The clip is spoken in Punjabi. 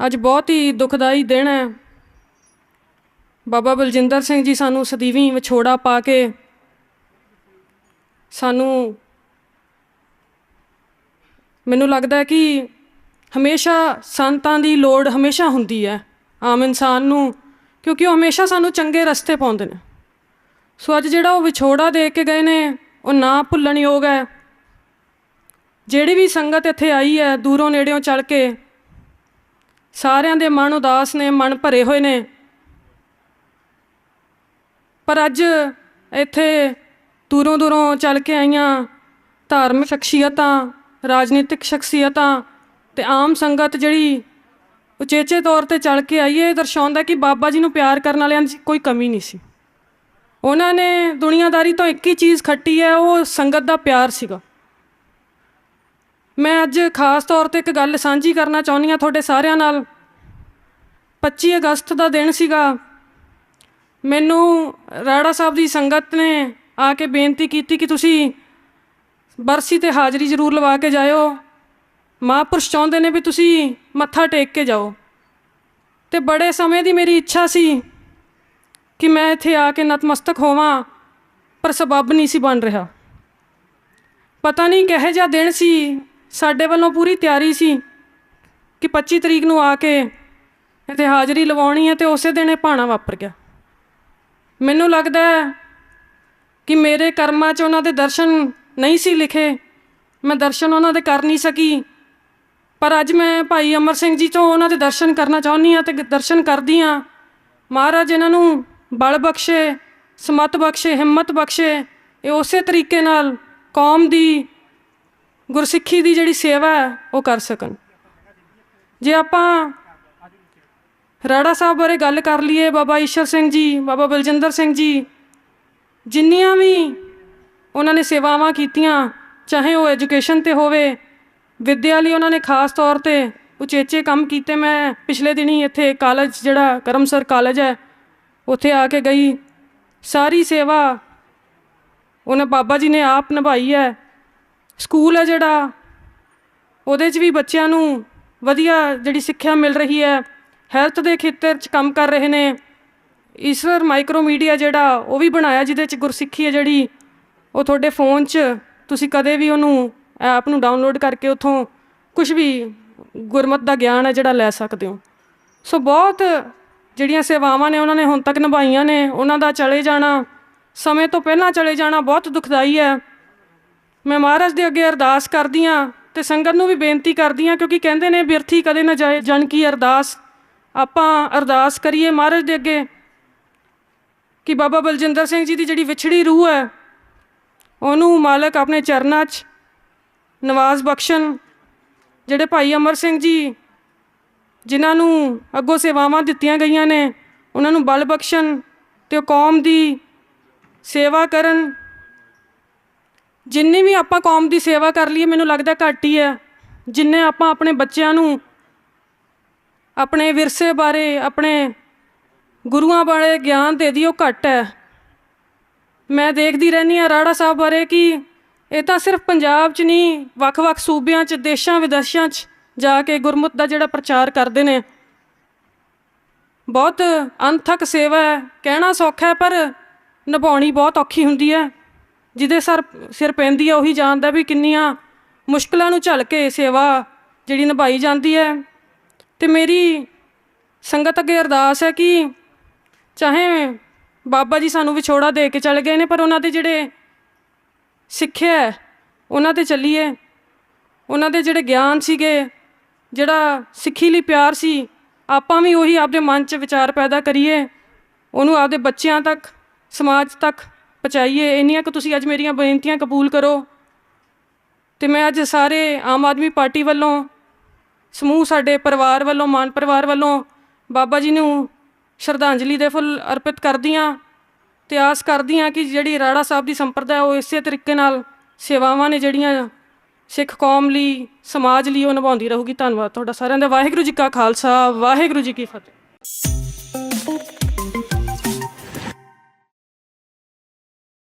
ਅੱਜ ਬਹੁਤ ਹੀ ਦੁਖਦਾਈ ਦਿਨ ਹੈ। ਬਾਬਾ ਬਲਜਿੰਦਰ ਸਿੰਘ ਜੀ ਸਾਨੂੰ ਸਦੀਵੀਂ ਵਿਛੋੜਾ ਪਾ ਕੇ ਸਾਨੂੰ ਮੈਨੂੰ ਲੱਗਦਾ ਹੈ ਕਿ ਹਮੇਸ਼ਾ ਸੰਤਾਂ ਦੀ ਲੋੜ ਹਮੇਸ਼ਾ ਹੁੰਦੀ ਹੈ ਆਮ ਇਨਸਾਨ ਨੂੰ, ਕਿਉਂਕਿ ਉਹ ਹਮੇਸ਼ਾ ਸਾਨੂੰ ਚੰਗੇ ਰਸਤੇ ਪਾਉਂਦੇ ਨੇ। ਸੋ ਅੱਜ ਜਿਹੜਾ ਉਹ ਵਿਛੋੜਾ ਦੇ ਕੇ ਗਏ ਨੇ, ਉਹ ਨਾ ਭੁੱਲਣ ਯੋਗ ਹੈ। ਜਿਹੜੀ ਵੀ ਸੰਗਤ ਇੱਥੇ ਆਈ ਹੈ, ਦੂਰੋਂ ਨੇੜਿਓਂ ਚੱਲ ਕੇ ਸਾਰਿਆਂ ਦੇ ਮਨ ਉਦਾਸ ਨੇ, ਮਨ ਭਰੇ ਹੋਏ ਨੇ। ਪਰ ਅੱਜ ਇੱਥੇ ਦੂਰੋਂ ਦੂਰੋਂ ਚੱਲ ਕੇ ਆਈਆਂ ਧਾਰਮਿਕ ਸ਼ਖਸੀਅਤਾਂ, ਰਾਜਨੀਤਿਕ ਸ਼ਖਸੀਅਤਾਂ ਤੇ ਆਮ ਸੰਗਤ ਜਿਹੜੀ ਉਚੇਚੇ ਤੌਰ ਤੇ ਚੱਲ ਕੇ ਆਈ ਹੈ ਦਰਸਾਉਂਦਾ ਕਿ ਬਾਬਾ ਜੀ ਨੂੰ ਪਿਆਰ ਕਰਨ ਵਾਲਿਆਂ ਦੀ ਕੋਈ ਕਮੀ ਨਹੀਂ ਸੀ। ਉਹਨਾਂ ਨੇ ਦੁਨੀਆਦਾਰੀ ਤੋਂ ਇੱਕ ਹੀ ਚੀਜ਼ ਖੱਟੀ ਹੈ, ਉਹ ਸੰਗਤ ਦਾ ਪਿਆਰ ਸੀਗਾ। ਮੈਂ ਅੱਜ ਖਾਸ ਤੌਰ ਤੇ ਇੱਕ ਗੱਲ ਸਾਂਝੀ ਕਰਨਾ ਚਾਹੁੰਦੀ ਹਾਂ ਤੁਹਾਡੇ ਸਾਰਿਆਂ ਨਾਲ। 25 ਅਗਸਤ ਦਾ ਦਿਨ ਸੀਗਾ। ਮੈਨੂੰ ਰਾੜਾ ਸਾਹਿਬ ਦੀ ਸੰਗਤ ਨੇ ਆ ਕੇ ਬੇਨਤੀ ਕੀਤੀ ਕਿ ਤੁਸੀਂ ਬਰਸੀ ਤੇ ਹਾਜ਼ਰੀ ਜ਼ਰੂਰ ਲਵਾ ਕੇ ਜਾਇਓ। ਮਹਾਂਪੁਰਸ਼ ਚਾਹੁੰਦੇ ਨੇ ਵੀ ਤੁਸੀਂ ਮੱਥਾ ਟੇਕ ਕੇ ਜਾਓ। ਤੇ ਬੜੇ ਸਮੇਂ ਦੀ ਮੇਰੀ ਇੱਛਾ ਸੀ ਕਿ ਮੈਂ ਇੱਥੇ ਆ ਕੇ ਨਤਮਸਤਕ ਹੋਵਾਂ, ਪਰ ਸਬੱਬ ਨਹੀਂ ਸੀ ਬਣ ਰਿਹਾ। ਪਤਾ ਨਹੀਂ ਕਿਹੋ ਜਿਹਾ ਦਿਨ ਸੀ ਸਾਡੇ ਵੱਲੋਂ ਪੂਰੀ ਤਿਆਰੀ ਸੀ ਕਿ 25 ਤਰੀਕ ਨੂੰ ਆ ਕੇ ਇੱਥੇ ਹਾਜ਼ਰੀ ਲਵਾਉਣੀ ਹੈ ਤੇ ਉਸੇ ਦਿਨ ਇਹ ਭਾਣਾ ਵਾਪਰ ਗਿਆ। ਮੈਨੂੰ ਲੱਗਦਾ ਹੈ ਕਿ ਮੇਰੇ ਕਰਮਾਂ 'ਚ ਉਹਨਾਂ ਦੇ ਦਰਸ਼ਨ ਨਹੀਂ ਸੀ ਲਿਖੇ। ਮੈਂ ਦਰਸ਼ਨ ਉਹਨਾਂ ਦੇ ਕਰ ਨਹੀਂ ਸਕੀ। ਪਰ ਅੱਜ ਮੈਂ ਭਾਈ ਅਮਰ ਸਿੰਘ ਜੀ ਤੋਂ ਉਹਨਾਂ ਦੇ ਦਰਸ਼ਨ ਕਰਨਾ ਚਾਹੁੰਦੀ ਹਾਂ ਤੇ ਦਰਸ਼ਨ ਕਰਦੀ ਹਾਂ। ਮਹਾਰਾਜ ਇਹਨਾਂ ਨੂੰ ਬਲ ਬਖਸ਼ੇ, ਸਮਤ ਬਖਸ਼ੇ, ਹਿੰਮਤ ਬਖਸ਼ੇ। ਇਹ ਉਸੇ ਤਰੀਕੇ ਨਾਲ ਕੌਮ ਦੀ ਗੁਰਸਿੱਖੀ ਦੀ ਜਿਹੜੀ ਸੇਵਾ ਹੈ, ਉਹ ਕਰ ਸਕਣ। ਜੇ ਆਪਾਂ ਰਾੜਾ ਸਾਹਿਬ ਬਾਰੇ ਗੱਲ ਕਰ ਲਈਏ, ਬਾਬਾ ਈਸ਼ਰ ਸਿੰਘ ਜੀ, ਬਾਬਾ ਬਲਜਿੰਦਰ ਸਿੰਘ ਜੀ, ਜਿੰਨੀਆਂ ਵੀ ਉਹਨਾਂ ਨੇ ਸੇਵਾਵਾਂ ਕੀਤੀਆਂ, ਚਾਹੇ ਉਹ ਐਜੂਕੇਸ਼ਨ ਤੇ ਹੋਵੇ, ਵਿੱਦਿਆ ਲਈ ਉਹਨਾਂ ਨੇ ਖਾਸ ਤੌਰ ਤੇ ਉਚੇਚੇ ਕੰਮ ਕੀਤੇ। ਮੈਂ ਪਿਛਲੇ ਦਿਨੀ ਇੱਥੇ ਕਾਲਜ, ਜਿਹੜਾ ਕਰਮਸਰ ਕਾਲਜ ਹੈ, ਉੱਥੇ ਆ ਕੇ ਗਈ। ਸਾਰੀ ਸੇਵਾ ਉਹਨਾਂ ਬਾਬਾ ਜੀ ਨੇ ਆਪ ਨਿਭਾਈ ਹੈ। ਸਕੂਲ ਹੈ ਜਿਹੜਾ, ਉਹਦੇ 'ਚ ਵੀ ਬੱਚਿਆਂ ਨੂੰ ਵਧੀਆ ਜਿਹੜੀ ਸਿੱਖਿਆ ਮਿਲ ਰਹੀ ਹੈ, ਹੈਲਥ ਦੇ ਖੇਤਰ 'ਚ ਕੰਮ ਕਰ ਰਹੇ ਨੇ। ਈਸ਼ਵਰ ਮਾਈਕਰੋ ਮੀਡੀਆ ਜਿਹੜਾ, ਉਹ ਵੀ ਬਣਾਇਆ ਜਿਹਦੇ 'ਚ ਗੁਰਸਿੱਖੀ ਹੈ ਜਿਹੜੀ, ਉਹ ਤੁਹਾਡੇ ਫੋਨ 'ਚ, ਤੁਸੀਂ ਕਦੇ ਵੀ ਉਹਨੂੰ ਐਪ ਨੂੰ ਡਾਊਨਲੋਡ ਕਰਕੇ ਉੱਥੋਂ ਕੁਝ ਵੀ ਗੁਰਮਤ ਦਾ ਗਿਆਨ ਹੈ ਜਿਹੜਾ ਲੈ ਸਕਦੇ ਹੋ। ਸੋ ਬਹੁਤ ਜਿਹੜੀਆਂ ਸੇਵਾਵਾਂ ਨੇ ਉਹਨਾਂ ਨੇ ਹੁਣ ਤੱਕ ਨਿਭਾਈਆਂ ਨੇ, ਉਹਨਾਂ ਦਾ ਚਲੇ ਜਾਣਾ, ਸਮੇਂ ਤੋਂ ਪਹਿਲਾਂ ਚਲੇ ਜਾਣਾ ਬਹੁਤ ਦੁਖਦਾਈ ਹੈ। ਮੈਂ ਮਹਾਰਾਜ ਦੇ ਅੱਗੇ ਅਰਦਾਸ ਕਰਦੀ ਹਾਂ ਤੇ ਸੰਗਤ ਨੂੰ ਵੀ ਬੇਨਤੀ ਕਰਦੀ ਹਾਂ, ਕਿਉਂਕਿ ਕਹਿੰਦੇ ਨੇ ਬਿਰਥੀ ਕਦੇ ਨਾ ਜਾਏ ਜਨ ਕੀ ਅਰਦਾਸ। ਆਪਾਂ ਅਰਦਾਸ ਕਰੀਏ ਮਹਾਰਾਜ ਦੇ ਅੱਗੇ ਕਿ ਬਾਬਾ ਬਲਜਿੰਦਰ ਸਿੰਘ ਜੀ ਦੀ ਜਿਹੜੀ ਵਿਛੜੀ ਰੂਹ ਹੈ, ਉਹਨੂੰ ਮਾਲਕ ਆਪਣੇ ਚਰਨਾਂ 'ਚ ਨਵਾਜ਼ ਬਖਸ਼ਣ। ਜਿਹੜੇ ਭਾਈ ਅਮਰ ਸਿੰਘ ਜੀ, ਜਿਨ੍ਹਾਂ ਨੂੰ ਅੱਗੋਂ ਸੇਵਾਵਾਂ ਦਿੱਤੀਆਂ ਗਈਆਂ ਨੇ, ਉਹਨਾਂ ਨੂੰ ਬਲ ਬਖਸ਼ਣ ਤੇ ਉਹ ਕੌਮ ਦੀ ਸੇਵਾ ਕਰਨ। ਜਿੰਨੀ ਵੀ ਆਪਾਂ ਕੌਮ ਦੀ ਸੇਵਾ ਕਰ ਲਈਏ, ਮੈਨੂੰ ਲੱਗਦਾ ਘੱਟ ਹੀ ਹੈ। ਜਿੰਨੇ ਆਪਾਂ ਆਪਣੇ ਬੱਚਿਆਂ ਨੂੰ ਆਪਣੇ ਵਿਰਸੇ ਬਾਰੇ, ਆਪਣੇ ਗੁਰੂਆਂ ਬਾਰੇ ਗਿਆਨ ਦੇ ਦਈਏ, ਉਹ ਘੱਟ ਹੈ। ਮੈਂ ਦੇਖਦੀ ਰਹਿੰਦੀ ਹਾਂ ਰਾੜਾ ਸਾਹਿਬ ਬਾਰੇ ਕਿ ਇਹ ਤਾਂ ਸਿਰਫ ਪੰਜਾਬ 'ਚ ਨਹੀਂ, ਵੱਖ-ਵੱਖ ਸੂਬਿਆਂ 'ਚ, ਦੇਸ਼ਾਂ ਵਿਦੇਸ਼ਾਂ 'ਚ ਜਾ ਕੇ ਗੁਰਮੁਖ ਦਾ ਜਿਹੜਾ ਪ੍ਰਚਾਰ ਕਰਦੇ ਨੇ। ਬਹੁਤ ਅਨਥਕ ਸੇਵਾ ਹੈ, ਕਹਿਣਾ ਸੌਖਾ ਹੈ, ਪਰ ਨਿਭਾਉਣੀ ਬਹੁਤ ਔਖੀ ਹੁੰਦੀ ਹੈ। ਜਿਹਦੇ ਸਰ ਸਿਰ ਪੈਂਦੀ ਹੈ ਉਹੀ ਜਾਣਦਾ ਵੀ ਕਿੰਨੀਆਂ ਮੁਸ਼ਕਲਾਂ ਨੂੰ ਝੱਲ ਕੇ ਸੇਵਾ ਜਿਹੜੀ ਨਿਭਾਈ ਜਾਂਦੀ ਹੈ। ਤੇ ਮੇਰੀ ਸੰਗਤ ਅੱਗੇ ਅਰਦਾਸ ਹੈ ਕਿ ਚਾਹੇ ਬਾਬਾ ਜੀ ਸਾਨੂੰ ਵਿਛੋੜਾ ਦੇ ਕੇ ਚਲੇ ਗਏ ਨੇ, ਪਰ ਉਹਨਾਂ ਦੇ ਜਿਹੜੇ ਸਿੱਖਿਆ ਉਹਨਾਂ ਤੇ ਚੱਲੀਏ। ਉਹਨਾਂ ਦੇ ਜਿਹੜੇ ਗਿਆਨ ਸੀਗੇ, ਜਿਹੜਾ ਸਿੱਖੀ ਲਈ ਪਿਆਰ ਸੀ, ਆਪਾਂ ਵੀ ਉਹੀ ਆਪਦੇ ਮਨ 'ਚ ਵਿਚਾਰ ਪੈਦਾ ਕਰੀਏ। ਉਹਨੂੰ ਆਪਦੇ ਬੱਚਿਆਂ ਤੱਕ, ਸਮਾਜ ਤੱਕ ਪਹੁੰਚਾਈਏ, ਇੰਨੀਆਂ ਕਿ ਤੁਸੀਂ ਅੱਜ ਮੇਰੀਆਂ ਬੇਨਤੀਆਂ ਕਬੂਲ ਕਰੋ। ਤੇ ਮੈਂ ਅੱਜ ਸਾਰੇ ਆਮ ਆਦਮੀ ਪਾਰਟੀ ਵੱਲੋਂ, ਸਮੂਹ ਸਾਡੇ ਪਰਿਵਾਰ ਵੱਲੋਂ, ਮਾਨ ਪਰਿਵਾਰ ਵੱਲੋਂ ਬਾਬਾ ਜੀ ਨੂੰ ਸ਼ਰਧਾਂਜਲੀ ਦੇ ਫੁੱਲ ਅਰਪਿਤ ਕਰਦੀ ਹਾਂ ਤੇ ਆਸ ਕਰਦੀ ਹਾਂ ਕਿ ਜਿਹੜੀ ਰਾੜਾ ਸਾਹਿਬ ਦੀ ਸੰਪਰਦਾ ਉਹ ਇਸੇ ਤਰੀਕੇ ਨਾਲ ਸੇਵਾਵਾਂ ਨੇ ਜਿਹੜੀਆਂ ਸਿੱਖ ਕੌਮ ਲਈ, ਸਮਾਜ ਲਈ ਉਹ ਨਿਭਾਉਂਦੀ ਰਹੂਗੀ। ਧੰਨਵਾਦ ਤੁਹਾਡਾ ਸਾਰਿਆਂ ਦਾ। ਵਾਹਿਗੁਰੂ ਜੀ ਕਾ ਖਾਲਸਾ, ਵਾਹਿਗੁਰੂ ਜੀ ਕੀ ਫਤਿਹ।